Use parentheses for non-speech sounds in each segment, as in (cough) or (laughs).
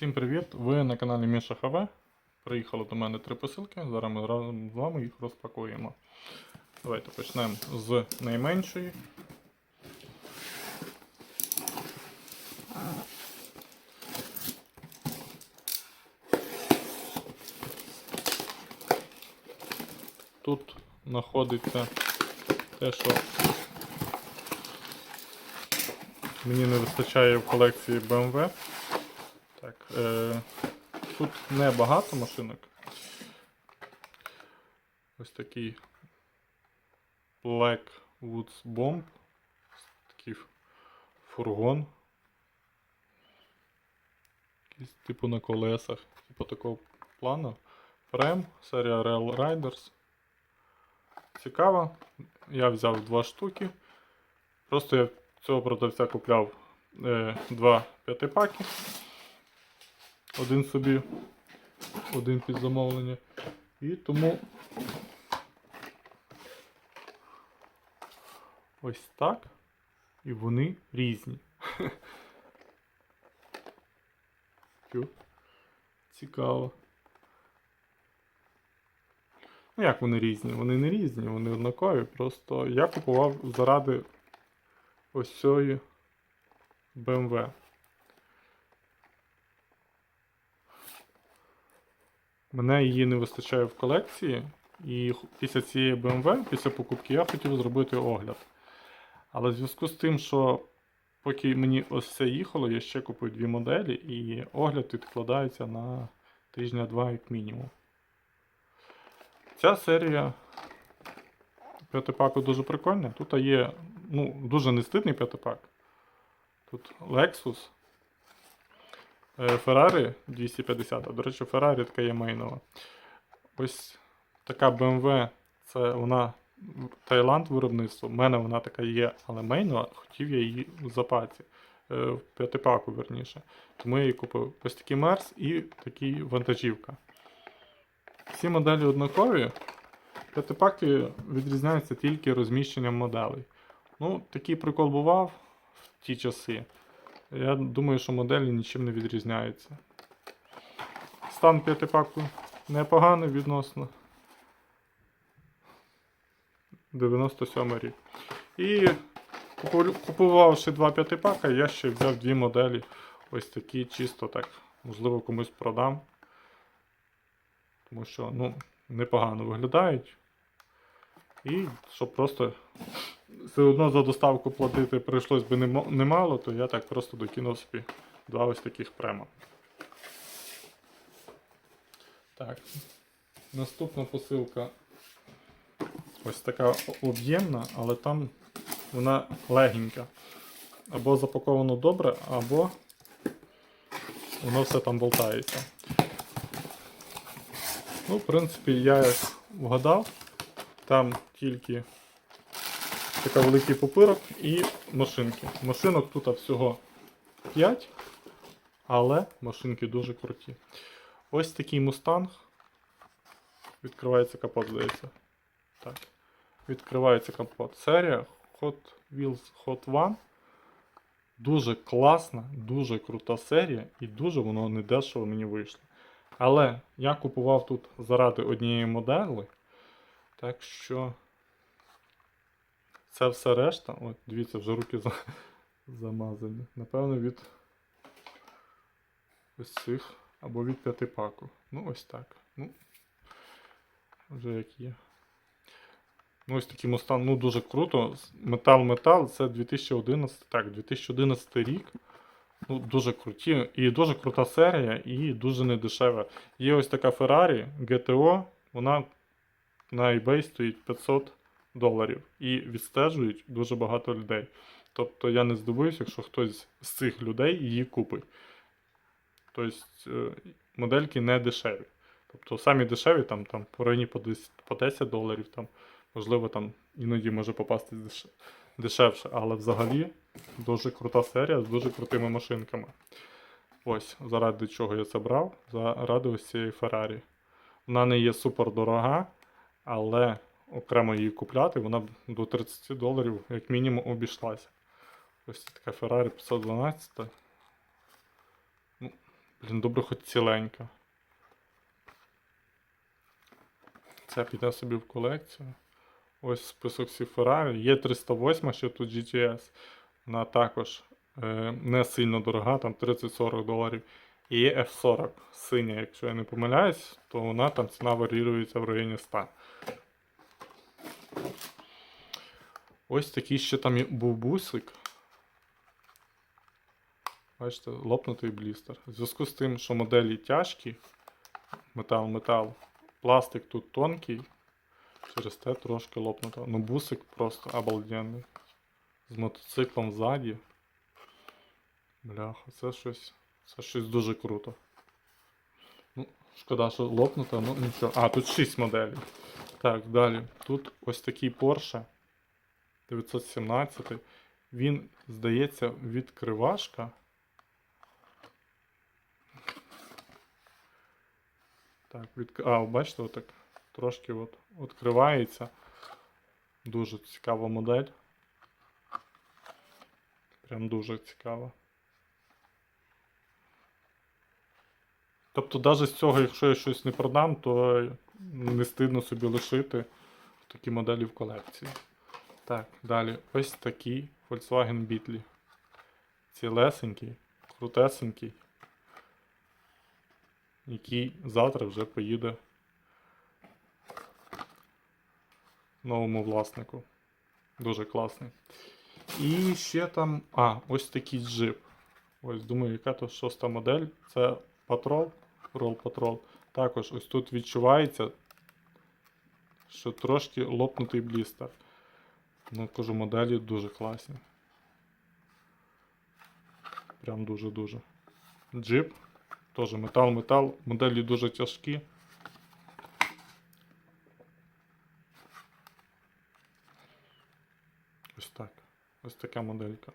Всім привіт! Ви на каналі Міша ХВ. Приїхало до мене три посилки. Зараз ми разом з вами їх розпакуємо. Давайте почнемо з найменшої. Тут знаходиться те, що мені не вистачає в колекції BMW. Е, тут не багато машинок. Ось такий Black Woods Bomb. Такий фургон. Якийсь типу на колесах, типу такого плану. Прем, серія Rail Riders. Цікаво. Я взяв два штуки. Просто я цього продавця купляв е, два п'ятипаки. Один собі, один під замовлення. І тому ось так. І вони різні. Цікаво. Ну, як вони різні? Вони не різні, вони однакові. Просто я купував заради ось цієї BMW. Мене її не вистачає в колекції, і після цієї BMW, після покупки, я хотів зробити огляд. Але в зв'язку з тим, що поки мені ось це їхало, я ще купив дві моделі, і огляд відкладається на тижня-два як мінімум. Ця серія п'ятипаку дуже прикольна. Тут є ну, дуже нестидний п'ятипак. Тут Lexus, Ferrari 250. До речі, Ferrari така є мейнова. Ось така BMW, це вона Таїланд виробництво. У мене вона така є, але мейнова, хотів я її в запаці. е, В п'ятипаку, верніше. Тому я її купив. Ось такий Мерс і такий вантажівка. Всі моделі однакові. П'ятипаки відрізняються тільки розміщенням моделей. Ну, такий прикол бував в ті часи. Я думаю, що моделі нічим не відрізняються. Стан п'ятипаку непоганий відносно. 97 рік. І купувавши два п'ятипака, я ще взяв дві моделі. Ось такі, чисто так. Можливо, комусь продам. Тому що, ну, непогано виглядають. І щоб просто все одно за доставку платити прийшлось би немало, то я так просто докинув собі два ось таких према. Так. Наступна посилка ось така об'ємна, але там вона легенька. Або запаковано добре, або воно все там болтається. Ну, в принципі, я як вгадав, там тільки така великий пупирок і машинки. Машинок тут всього 5, але машинки дуже круті. Ось такий мустанг. Відкривається капот, здається. Так. Відкривається капот. Серія Hot Wheels Hot One. Дуже класна, дуже крута серія, і дуже воно недешево мені вийшло. Але я купував тут заради однієї моделі. Так що це все решта. От, дивіться, вже руки за... замазані. Напевно, від ось цих або від п'ятипаку. Ну, ось так. Ну, вже як є. Ну, ось такий мустан, ну дуже круто. Метал-метал, це 2011, так, 2011 рік. Ну, дуже круті. І дуже крута серія, і дуже недешева. Є ось така Ferrari GTO, вона на eBay стоїть 500 доларів. І відстежують дуже багато людей. Тобто я не здивуюся, якщо хтось з цих людей її купить. Тобто е, модельки не дешеві. Тобто самі дешеві там, там по районі по 10, по 10 доларів, там, можливо, там іноді може попасти дешевше, але взагалі дуже крута серія з дуже крутими машинками. Ось, заради чого я це брав, заради ось цієї Феррарі. Вона не є супер дорога, але окремо її купляти, вона б до 30 доларів як мінімум обійшлася. Ось це така Ferrari 512. Ну, Блін, добре, хоч ціленька. Це піде собі в колекцію. Ось список всіх Ferrari. Є 308, що тут GTS. Вона також е, не сильно дорога, там 30-40 доларів. І є F40 синя, якщо я не помиляюсь, то вона там ціна варіюється в районі 100. Ось такий ще там був бусик. Бачите, лопнутий блістер. В зв'язку з тим, що моделі тяжкі, метал-метал, пластик тут тонкий, через те трошки лопнуто. Ну бусик просто обалденний. З мотоциклом ззаді. Бляха, це щось. Це щось дуже круто. Ну, шкода, що лопнуто, ну нічого. А, тут 6 моделей. Так, далі. Тут ось такий Porsche 917. Він, здається, відкривашка. Так, від... А, бачите, отак трошки от відкривається. Дуже цікава модель. Прям дуже цікава. Тобто, навіть з цього, якщо я щось не продам, то не стидно собі лишити такі моделі в колекції. Так, далі. Ось такий Volkswagen Beetle. Цілесенький, крутесенький. Який завтра вже поїде новому власнику. Дуже класний. І ще там. А, ось такий джип. Ось, думаю, яка то шоста модель. Це Patrol, Roll Patrol. Також ось тут відчувається, що трошки лопнутий блістер. Ну, кажу, моделі дуже класні. Прям дуже-дуже. Джип. Теж метал-метал. Моделі дуже тяжкі. Ось так. Ось така моделька.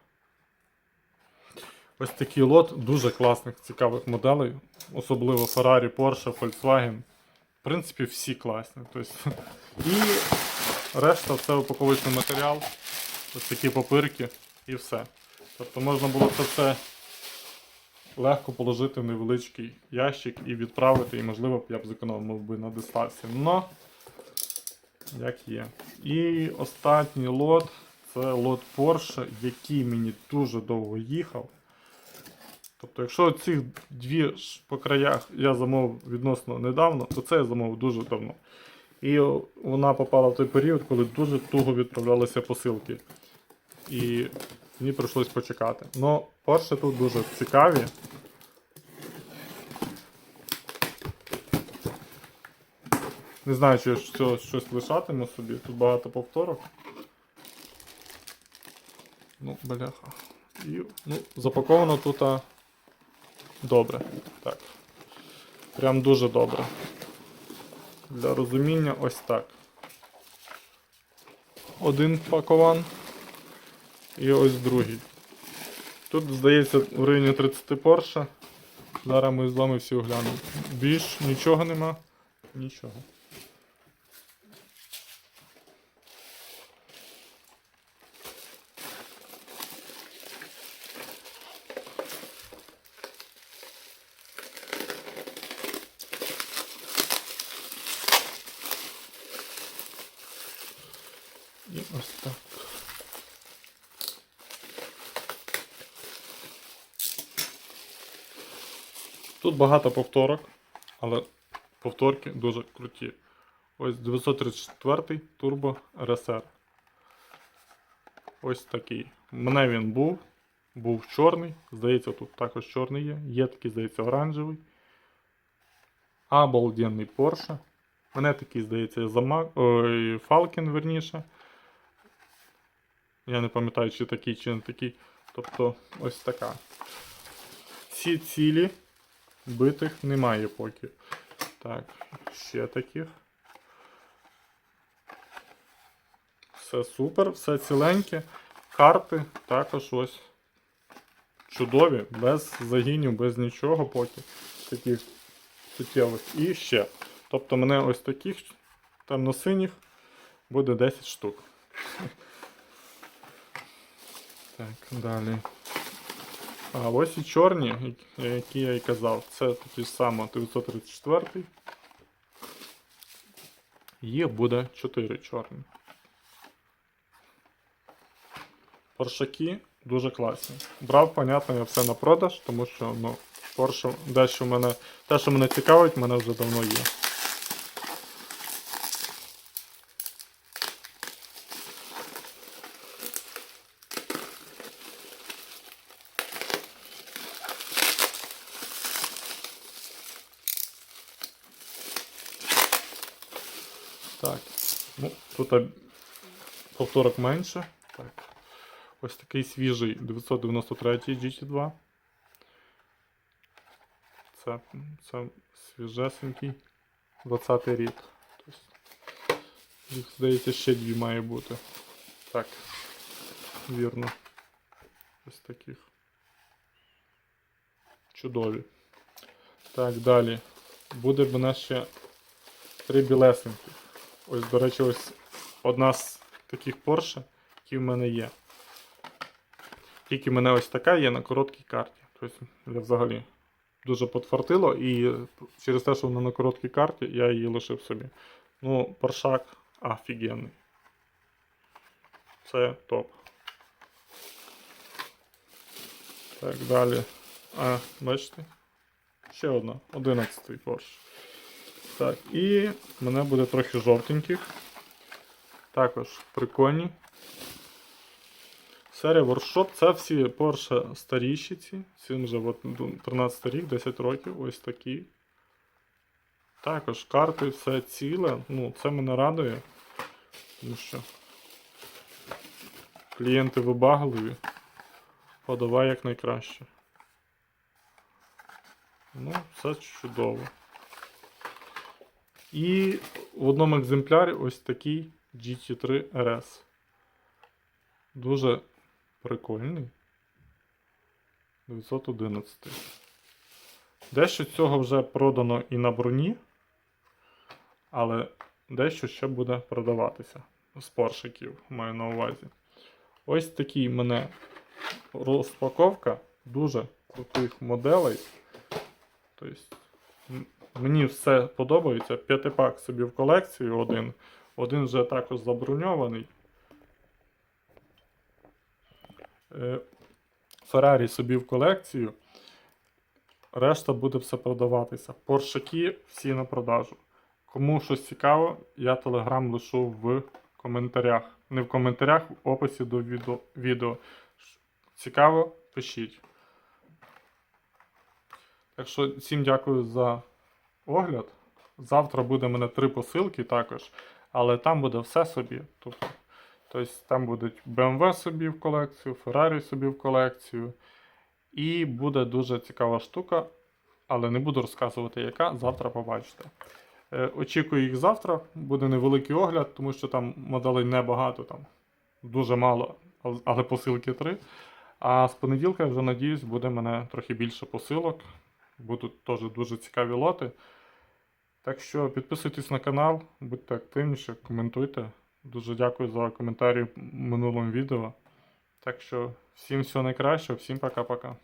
Ось такий лот дуже класних, цікавих моделей. Особливо Ferrari, Porsche, Volkswagen. В принципі, всі класні. Тобто, (laughs) і решта це упаковочний матеріал. Ось такі папирки і все. Тобто можна було це все легко положити в невеличкий ящик і відправити, і, можливо, я б зекономив би на дистанції. Но, як є. І останній лот це лот Porsche, який мені дуже довго їхав. Тобто, якщо ці дві по краях я замовив відносно недавно, то це я замовив дуже давно. І вона попала в той період, коли дуже туго відправлялися посилки. І мені прийшлось почекати. Но Porsche тут дуже цікаві. Не знаю, чи я що- щось лишатиму собі. Тут багато повторок. Ну, бляха. І, ну, запаковано тут добре. Так. Прям дуже добре. Для розуміння ось так. Один пакован. І ось другий. Тут, здається, в районі 30 Porsche. Зараз ми з вами всі оглянемо. Більш нічого нема. Нічого. І ось так. Тут багато повторок, але повторки дуже круті. Ось 934 Turbo RSR. Ось такий. Мене він був. Був чорний. Здається, тут також чорний є. Є такий, здається, оранжевий. Обалденний Porsche. Мене такий, здається, зама... Ой, Falcon, верніше. Я не пам'ятаю, чи такий, чи не такий. Тобто, ось така. Ці цілі битих немає поки. Так, ще таких. Все супер, все ціленьке. Карти також ось чудові, без загинів, без нічого поки. Таких суттєвих. І ще. Тобто мене ось таких темно-синіх буде 10 штук. (laughs) Так, далі. А ось і чорні, які я і казав. Це такі ж саме 934. Їх буде 4 чорні. Поршаки дуже класні. Брав, понятно, я все на продаж, тому що ну, Porsche, дещо мене, те, що мене цікавить, мене вже давно є. Так, ну, тут повторок менше. Так. Ось такий свіжий 993 GT2. Це, це свіжесенький 20 й рік. Тобто, їх, здається, ще дві має бути. Так, вірно. Ось таких. Чудові. Так, далі. Буде в мене ще три білесеньких. Ось, до речі, ось одна з таких Porsche, які в мене є. Тільки в мене ось така є на короткій карті. Тобто, я взагалі дуже подфартило, і через те, що вона на короткій карті, я її лишив собі. Ну, паршак офігенний. Це топ. Так, далі. А, бачите? Ще одна. 11-й Porsche. Так, і мене буде трохи жовтеньких. Також прикольні. Серія Workshop це всі Porsche старіші ці. Цим вже от, ну, 13 рік, 10 років, ось такі. Також карти, все ціле. Ну, це мене радує. Тому що клієнти вибагливі. Подавай як найкраще. Ну, все чудово. І в одному екземплярі ось такий GT3 RS. Дуже прикольний. 911. Дещо цього вже продано і на броні, але дещо ще буде продаватися з поршиків, маю на увазі. Ось такий мене розпаковка дуже крутих моделей. Тобто, мені все подобається. П'ятипак собі в колекцію один. Один вже також заброньований. Е, Феррарі собі в колекцію. Решта буде все продаватися. Поршаки всі на продажу. Кому щось цікаво, я телеграм лишу в коментарях. Не в коментарях, в описі до відео. Цікаво, пишіть. Так що всім дякую за огляд. Завтра буде мене три посилки також, але там буде все собі. Тобто, тобто там будуть BMW собі в колекцію, Ferrari собі в колекцію. І буде дуже цікава штука, але не буду розказувати, яка. Завтра побачите. Е, очікую їх завтра. Буде невеликий огляд, тому що там моделей небагато, там дуже мало, але- посилки три. А з понеділка, я вже надіюсь, буде мене трохи більше посилок. Будуть теж дуже цікаві лоти. Так що підписуйтесь на канал, будьте активніші, коментуйте. Дуже дякую за коментарі в минулому відео. Так що всім всього найкращого, всім пока-пока.